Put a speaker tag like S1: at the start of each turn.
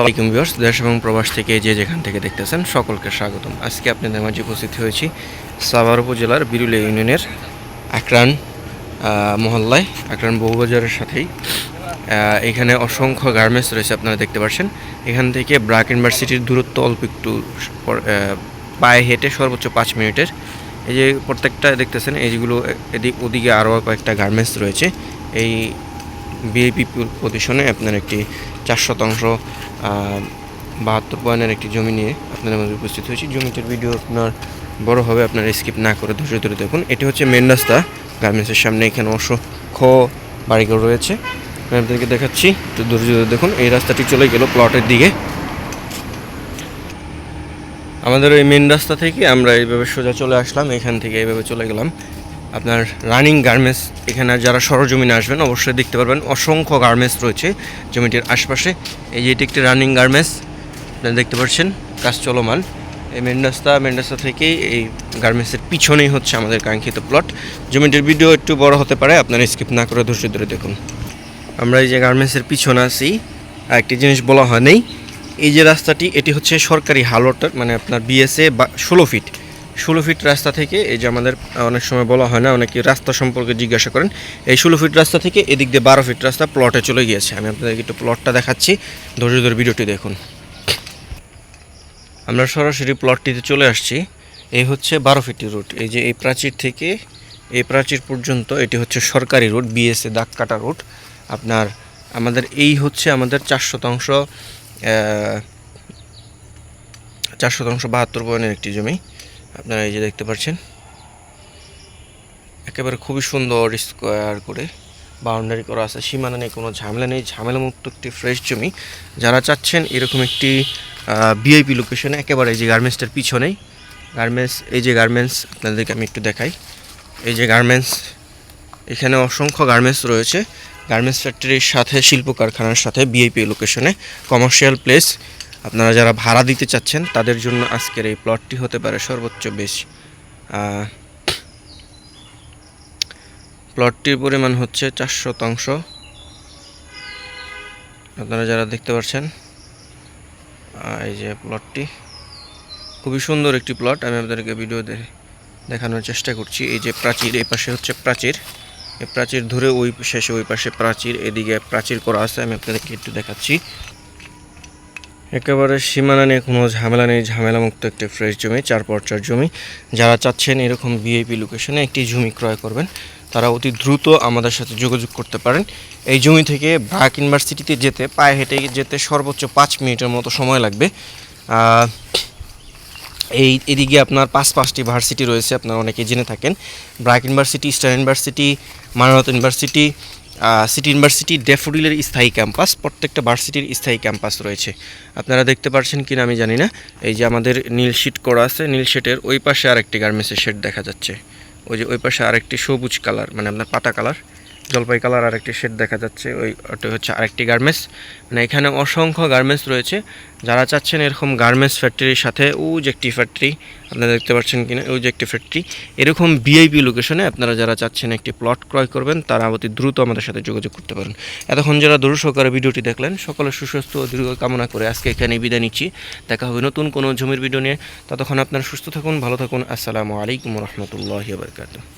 S1: আসসালামাইকুম দেশ এবং প্রবাস থেকে যে যেখান থেকে দেখতেছেন সকলকে স্বাগতম। আজকে আপনাদের মাঝে উপস্থিত হয়েছি সাভার উপজেলার বিরুলিয়া ইউনিয়নের আকরান মহল্লায়, আকরান বহুবাজারের সাথেই। এখানে অসংখ্য গার্মেন্টস রয়েছে আপনারা দেখতে পাচ্ছেন এখান থেকে ব্রাক ইউনিভার্সিটির দূরত্ব অল্প একটু পায়ে হেঁটে সর্বোচ্চ পাঁচ মিনিটের। এই যে প্রত্যেকটা দেখতেছেন, এইগুলো এদিক, ওদিকে আরও কয়েকটা গার্মেন্টস রয়েছে। এই বিএপি পজিশনে আপনার একটি চার শতাংশ বাহাত্তর পয়েন্টের একটি জমি নিয়ে আপনাদের মধ্যে উপস্থিত হয়েছি। জমিটির ভিডিও আপনার বড় হবে, আপনার স্কিপ না করে ধৈর্য ধরে দেখুন। এটি হচ্ছে মেন রাস্তা গার্মেন্টসের সামনে এখানে অসংখ্য বাড়িঘর রয়েছে। আপনাদেরকে দেখাচ্ছি, একটু ধৈর্য ধরে দেখুন, এই রাস্তাটি চলে গেল প্লটের দিকে। আমাদের ওই মেন রাস্তা থেকে আমরা এইভাবে সোজা চলে আসলাম, এখান থেকে এইভাবে চলে গেলাম। আপনার রানিং গার্মেন্টস, এখানে যারা সরজমিনে আসবেন, অবশ্যই দেখতে পারবেন অসংখ্য গার্মেন্টস রয়েছে জমিটির আশপাশে। এই যে এটি একটি রানিং গার্মেন্টস, আপনারা দেখতে পাচ্ছেন, কাজ চলমান। এই মেন রাস্তা মেন রাস্তা থেকেই এই গার্মেন্টসের পিছনেই হচ্ছে আমাদের কাঙ্ক্ষিত প্লট। জমিটির ভিডিও একটু বড় হতে পারে, আপনারা স্কিপ না করে ধৈর্য ধরে দেখুন। আমরা এই যে গার্মেন্টসের পিছনে আছি আর একটি জিনিস বলা হয় নেই এই যে রাস্তাটি, এটি হচ্ছে সরকারি হালটার মানে আপনার বিএসএ বা ষোলো ফিট ষোলো ফিট রাস্তা থেকে, এই যে আমাদের অনেক সময় বলা হয় না, অনেকে রাস্তা সম্পর্কে জিজ্ঞাসা করেন, এই ষোলো ফিট রাস্তা থেকে এদিক দিয়ে বারো ফিট রাস্তা প্লটে চলে গিয়েছে। আমি আপনাদেরকে একটু প্লটটা দেখাচ্ছি। ধৈর্য ধরে ভিডিওটি দেখুন। আমরা সরাসরি প্লটটিতে চলে আসছি। এই হচ্ছে বারো ফিটের রুট এই যে এই প্রাচীর থেকে, এই প্রাচীর পর্যন্ত এটি হচ্ছে সরকারি রুট বিএসএ দাগ কাটা রুট আপনার আমাদের এই হচ্ছে আমাদের চার শতাংশ চার শতাংশ বাহাত্তর পয়েন্টের একটি জমি। আপনারা এই যে দেখতে পাচ্ছেন, একেবারে খুবই সুন্দর স্কোয়ার করে বাউন্ডারি করা আছে। সীমানা নেই কোনো ঝামেলা নেই ঝামেলা মুক্ত একটি ফ্রেশ জমি। যারা চাচ্ছেন এরকম একটি বিআইপি লোকেশনে একেবারে এই যে গার্মেন্টসটার পিছনেই গার্মেন্টস এই যে গার্মেন্টস আপনাদেরকে আমি একটু দেখাই। এই যে গার্মেন্টস এখানে অসংখ্য গার্মেন্টস রয়েছে। গার্মেন্টস ফ্যাক্টরির সাথে শিল্প কারখানার সাথে বিআইপি লোকেশনে কমার্শিয়াল প্লেস আপনারা যারা ভাড়া দিতে চাচ্ছেন, তাদের জন্য আজকের এই প্লটটি হতে পারে সর্বোচ্চ বেশ প্লটটির পরিমাণ হচ্ছে চার শতাংশ আপনারা যারা দেখতে পাচ্ছেন এই যে প্লটটি খুবই সুন্দর একটি প্লট আমি আপনাদেরকে ভিডিও দেখানোর চেষ্টা করছি। এই যে প্রাচীর, এই পাশে হচ্ছে প্রাচীর। এই প্রাচীর ধরে ওই শেষে ওই পাশে প্রাচীর, এদিকে প্রাচীর করা আছে। আমি আপনাদেরকে একটু দেখাচ্ছি। একেবারে সীমানা নিয়ে কোনো ঝামেলা নেই ঝামেলা মুক্ত একটি ফ্রেশ জমি চার পর্চার জমি। যারা চাচ্ছেন এরকম ভিআইপি লোকেশনে একটি জমি ক্রয় করবেন, তারা অতি দ্রুত আমাদের সাথে যোগাযোগ করতে পারেন। এই জমি থেকে ব্রাক ইউনিভার্সিটিতে যেতে, পায়ে হেঁটে যেতে সর্বোচ্চ পাঁচ মিনিটের মতো সময় লাগবে। এই এদিকে আপনার পাঁচ পাঁচটি ভার্সিটি রয়েছে, আপনারা অনেকে জেনে থাকেন। BRAC university eastern university Manarat university city university ড্যাফোডিলের স্থায়ী ক্যাম্পাস প্রত্যেকটা ভার্সিটির স্থায়ী ক্যাম্পাস রয়েছে। আপনারা দেখতে পাচ্ছেন কিনা আমি জানি না। এই যে আমাদের নীল শিট করা আছে, নীল শেটের ওই পাশে আরেকটি গার্মেন্টসের শেড দেখা যাচ্ছে। ওই যে ওই পাশে আরেকটি সবুজ কালার মানে আপনার পাতা কালার জলপাই কালার আরেকটি শেড দেখা যাচ্ছে, ওই ওটা হচ্ছে আরেকটি গার্মেন্টস। মানে এখানে অসংখ্য গার্মেন্টস রয়েছে। যারা চাচ্ছেন এরকম গার্মেন্টস ফ্যাক্টরির সাথে ও যে একটি ফ্যাক্টরি আপনারা দেখতে পাচ্ছেন কিনা, ওই যে একটি ফ্যাক্টরি এরকম ভিআইপি লোকেশনে আপনারা যারা চাচ্ছেন একটি প্লট ক্রয় করবেন, তারা অতি দ্রুত আমাদের সাথে যোগাযোগ করতে পারেন। এতক্ষণ যারা দূর সহকারে ভিডিওটি দেখলেন, সকলে সুস্বাস্থ্য ও দীর্ঘ কামনা করে আজকে এখানে বিদায় নিচ্ছি। দেখা হবে নতুন কোনো জমির ভিডিও নিয়ে। ততক্ষণ আপনারা সুস্থ থাকুন, ভালো থাকুন। আসসালামু আলাইকুম রহমতুল্লাহ বারকাতুহ।